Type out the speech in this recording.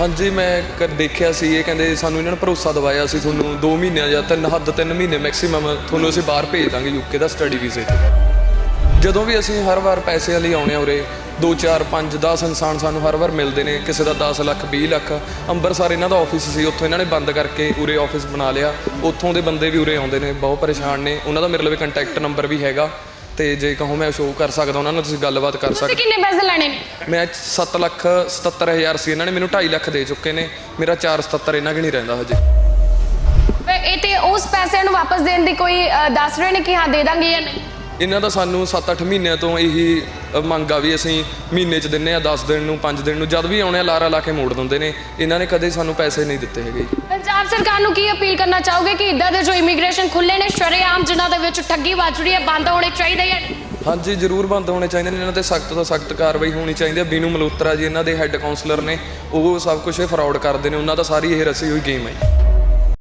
ਹਾਂਜੀ, ਮੈਂ ਕ- ਦੇਖਿਆ ਸੀ, ਇਹ ਕਹਿੰਦੇ ਸਾਨੂੰ ਇਹਨਾਂ ਨੇ ਭਰੋਸਾ ਦਵਾਇਆ ਸੀ, ਤੁਹਾਨੂੰ 2 ਮਹੀਨਿਆਂ ਜਾਂ ਤਿੰਨ, ਹੱਦ 3 ਮਹੀਨੇ ਮੈਕਸਿਮਮ ਤੁਹਾਨੂੰ ਅਸੀਂ ਬਾਹਰ ਭੇਜ ਦਾਂਗੇ ਯੂਕੇ ਦਾ ਸਟੱਡੀ ਵੀਜ਼ੇ ਤੇ। ਜਦੋਂ ਵੀ ਅਸੀਂ ਹਰ ਵਾਰ ਪੈਸੇ ਲਈ ਆਉਣੇ ਆ ਉਰੇ 2 4 5 10 ਇਨਸਾਨ ਸਾਨੂੰ ਹਰ ਵਾਰ ਮਿਲਦੇ ਨੇ, ਕਿਸੇ ਦਾ 10 ਲੱਖ 20 ਲੱਖ, ਅੰਬਰਸਰ ਇਹਨਾਂ ਦਾ ਆਫਿਸ ਸੀ, ਉੱਥੋਂ ਇਹਨਾਂ ਨੇ ਬੰਦ ਕਰਕੇ ਉਰੇ ਆਫਿਸ ਬਣਾ ਲਿਆ, ਉੱਥੋਂ ਦੇ ਬੰਦੇ ਵੀ ਉਰੇ ਆਉਂਦੇ ਨੇ, ਬਹੁਤ ਪਰੇਸ਼ਾਨ ਨੇ, ਉਹਨਾਂ ਦਾ ਮੇਰੇ ਲਵੇ ਕੰਟੈਕਟ ਨੰਬਰ ਵੀ ਹੈਗਾ। ਤੇ ਜੇ ਕਹੋ ਮੈਂ ਸ਼ੋਅ ਕਰ ਸਕਦਾ ਉਹਨਾਂ ਨਾਲ ਤੁਸੀਂ ਗੱਲਬਾਤ ਕਰ ਸਕਦੇ ਤੁਸੀਂ ਕਿੰਨੇ ਪੈਸੇ ਲੈਣੇ ਨੇ? ਮੈਂ 7 ਲੱਖ 77000 ਸੀ ਇਹਨਾਂ ਨੇ ਮੈਨੂੰ 2.5 ਲੱਖ ਦੇ ਚੁੱਕੇ ਨੇ। ਮੇਰਾ 477 ਇਹਨਾਂ ਨਹੀਂ ਰਹਿੰਦਾ ਹਜੇ। ਵੇ ਇਹ ਤੇ ਉਸ ਪੈਸਿਆਂ ਨੂੰ ਵਾਪਸ ਦੇਣ ਦੀ ਕੋਈ ਅ, ਦੱਸ ਰਹੇ ਨੇ ਕਿ ਹਾਂ ਦੇ ਦਾਂਗੇ ਜਾਂ ਨਹੀਂ? ਇਹਨਾਂ ਦਾ ਸਾਨੂੰ 7-8 ਮਹੀਨਿਆਂ ਤੋਂ ਇਹੀ ਮੰਗ ਆ ਵੀ ਅਸੀਂ ਮਹੀਨੇ 'ਚ ਦਿੰਨੇ ਆ 10 ਦਿਨ ਨੂੰ 5 ਦਿਨ ਨੂੰ ਜਦ ਵੀ ਆਉਣੇ ਆ ਲਾਰਾ ਲਾ ਕੇ ਮੋੜ ਦਿੰਦੇ ਨੇ। ਇਹਨਾਂ ਨੇ ਕਦੇ ਸਾਨੂੰ ਪੈਸੇ ਨਹੀਂ ਦਿੱਤੇ ਹੈਗੇ। ਪੰਜਾਬ ਸਰਕਾਰ ਨੂੰ ਕੀ ਅਪੀਲ ਕਰਨਾ ਚਾਹੋਗੇ ਕਿ ਇਦਾਂ ਦੇ ਜੋ ਇਮੀਗ੍ਰੇਸ਼ਨ ਖੁੱਲੇ ਨੇ ਸ਼ਰੇਆਮ ਜਿਨ੍ਹਾਂ ਦੇ ਵਿੱਚ ਠੱਗੀ ਵੱਜ ਰਹੀ ਹੈ ਬੰਦ ਹੋਣੇ ਚਾਹੀਦੇ ਨਹੀਂ ਹਾਂਜੀ ਜ਼ਰੂਰ ਬੰਦ ਹੋਣੇ ਚਾਹੀਦੇ ਨੇ। ਇਹਨਾਂ ਤੇ ਸਖਤ ਤੋਂ ਸਖਤ ਕਾਰਵਾਈ ਹੋਣੀ ਚਾਹੀਦੀ ਹੈ ਬੀਨੂ ਮਲਹੋਤਰਾ ਜੀ ਇਹਨਾਂ ਦੇ ਹੈੱਡ ਕਾਉਂਸਲਰ ਨੇ ਉਹ ਸਭ ਕੁਝ ਫਰਾਡ ਕਰਦੇ ਨੇ। ਉਹਨਾਂ ਦਾ ਸਾਰੀ ਇਹ ਰਸੀ ਹੋਈ ਗੇਮ ਹੈ।